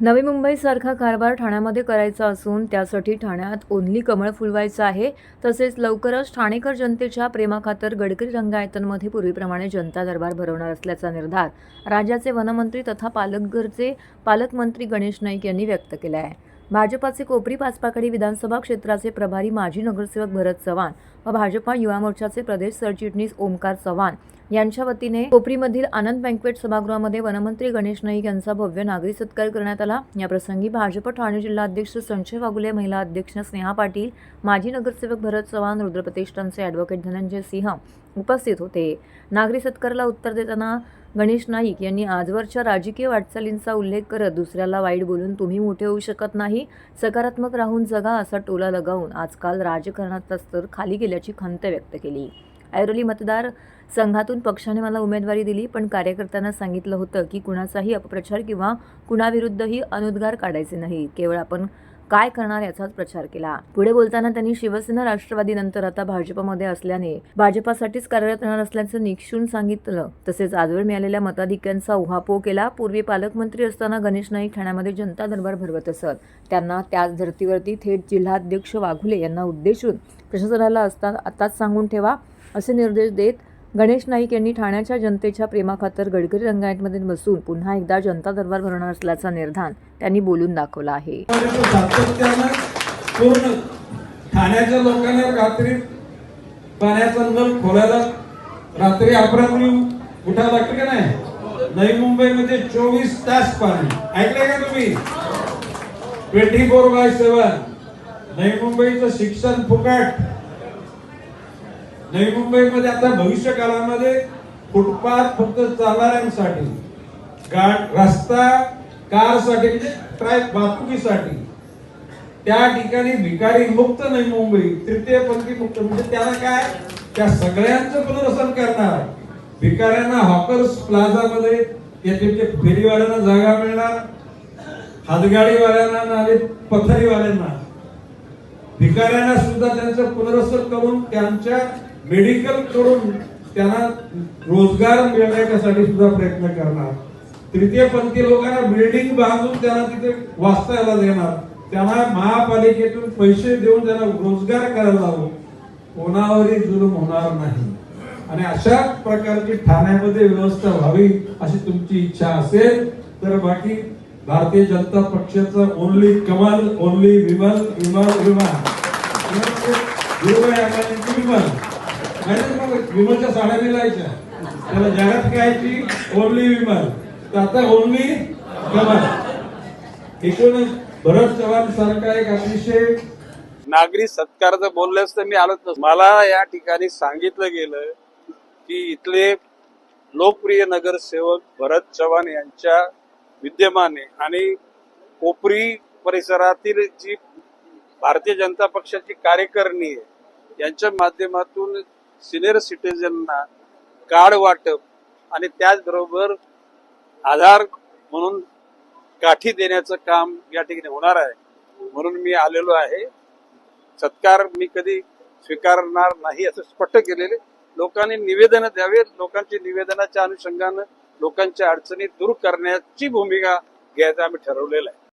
नवी मुंबईसारखा कारभार ठाण्यामध्ये करायचा असून त्यासाठी ठाण्यात ओनली कमळ फुलवायचं आहे. तसेच लवकरच ठाणेकर जनतेच्या प्रेमाखातर गडकरी रंगायतनमध्ये पूर्वीप्रमाणे जनता दरबार भरवणार असल्याचा निर्धार राज्याचे वनमंत्री तथा पालकघरचे पालकमंत्री गणेश नाईक यांनी व्यक्त केला आहे. भाजपाचे कोपरी पाचपाकडी विधानसभा क्षेत्राचे प्रभारी माजी नगरसेवक भरत चव्हाण व भाजपा युवा मोर्चाचे प्रदेश सरचिटणीस ओमकार चव्हाण यांच्या वतीने कोपरीमधील आनंद बँकवेट सभागृहामध्ये वनमंत्री गणेश नाईक यांचा भव्य नागरी सत्कार करण्यात आला. याप्रसंगी भाजप ठाणे जिल्हा अध्यक्ष संजय वागुले महिला अध्यक्ष स्नेहा पाटील माजी नगरसेवक भरत चव्हाण रुद्रप्रतिष्ठानचे ॲडव्होकेट धनंजय सिंह उपस्थित होते. नागरी सत्काराला उत्तर देताना गणेश नाईक यांनी आजवरच्या राजकीय वाटचालींचा उल्लेख करत दुसऱ्याला वाईट बोलून तुम्ही मोठे होऊ शकत नाही सकारात्मक राहून जगा असा टोला लगावून आजकाल राजकारणाचा स्तर खाली गेल्याची खंत व्यक्त केली. ऐरोली मतदार संघातून पक्षाने मला उमेदवारी दिली पण कार्यकर्त्यांना सांगितलं होतं की कुणाचाही अपप्रचार किंवा कुणाविरुद्धही अनुद्गार काढायचे नाही. केवळ आपण काय करणार याचाच प्रचार केला. पुढे बोलताना त्यांनी शिवसेना राष्ट्रवादी नंतर आता भाजपमध्ये असल्याने भाजपासाठीच कार्यरत राहणार असल्याचं निक्षून सांगितलं. तसेच आजवर मिळालेल्या मताधिक्यांचा उहापोह केला. पूर्वी पालकमंत्री असताना गणेश नाईक ठाण्यामध्ये जनता दरबार भरवत असत. त्यांना त्याच धर्तीवरती थेट जिल्हाध्यक्ष वाघुले यांना उद्देशून प्रशासनाला असता आताच सांगून ठेवा असे निर्देश देत गणेश नाईक यांनी ठाण्याच्या जनतेच्या प्रेमाखातर गडकरी रंगायतमध्ये बसून पुन्हा एकदा जनता दरबार भरणार असल्याचा निर्धार त्यांनी बोलून दाखवला आहे. ठाण्याच्या लोकांना रात्री पाण्याचा नळ खोलायला रात्री अपरात्री उठावं लागतं का नाही? नवी मुंबईमध्ये चोवीस तास पाणी. ऐकलंय का तुम्ही? ट्वेंटी फोर बाय सेवन नवी मुंबईचं शिक्षण फुकट. नवी मुंबईमध्ये आता भविष्य काळामध्ये फुटपाथ फक्त चालणाऱ्यांसाठी गाड रस्ता कारसाठी म्हणजे ट्रॅक ट्राय वाहतुकीसाठी त्या ठिकाणी भिकारी मुक्त नाही मुंबई तृतीय पंथी मुक्त म्हणजे त्याला काय? त्या सगळ्यांचं पुनर्वसन करणार. भिकाऱ्यांना हॉकर्स प्लाझामध्ये मध्ये फेरीवाल्यांना जागा मिळणार हातगाडीवाल्यांना आणि पथरीवाल्यांना. भिकाऱ्यांना सुद्धा त्यांचं पुनर्वसन करून त्यांच्या मेडिकल करून त्यांना रोजगार मिळण्यासाठी सुद्धा प्रयत्न करणार. तृतीय पंथी लोकांना बिल्डिंग बांधून त्यांना तिथे वाचतायला देणार. त्यांना महापालिकेतून पैसे देऊन त्यांना रोजगार करायला लावू. कोणावरही जुलूम होणार नाही. आणि अशा प्रकारची ठाण्यामध्ये व्यवस्था व्हावी अशी तुमची इच्छा असेल तर बाकी भारतीय जनता पक्षाचा ओनली कमल ओनली विमल विमल विमान विमल. माहिती साड्या मिळायच्या. त्याला जगात घ्यायची ओनली विमान. तर आता ओनली कमल एकूणच भरत चव्हाण सारखा एक अतिशय नागरी सत्काराचं बोललं तर मी आलोच नसतो. मला या ठिकाणी सांगितलं गेलं की इथले लोकप्रिय नगरसेवक भरत चव्हाण यांच्या विद्यमाने आणि कोपरी परिसरातील जी भारतीय जनता पक्षाची कार्यकारिणी आहे यांच्या माध्यमातून सिनियर सिटीजनना कार्ड वाटप आणि त्याचबरोबर आधार म्हणून काठी देण्याचं काम या ठिकाणी होणार आहे. म्हणून मी आलेलो आहे. सत्कार मी कधी स्वीकारणार नाही असं स्पष्ट केलेले लोकांनी निवेदन द्यावे लोकांची निवेदनाच्या अनुषंगानं लोकांच्या अडचणी दूर करण्याची भूमिका घ्यायचं आम्ही ठरवलेलं आहे.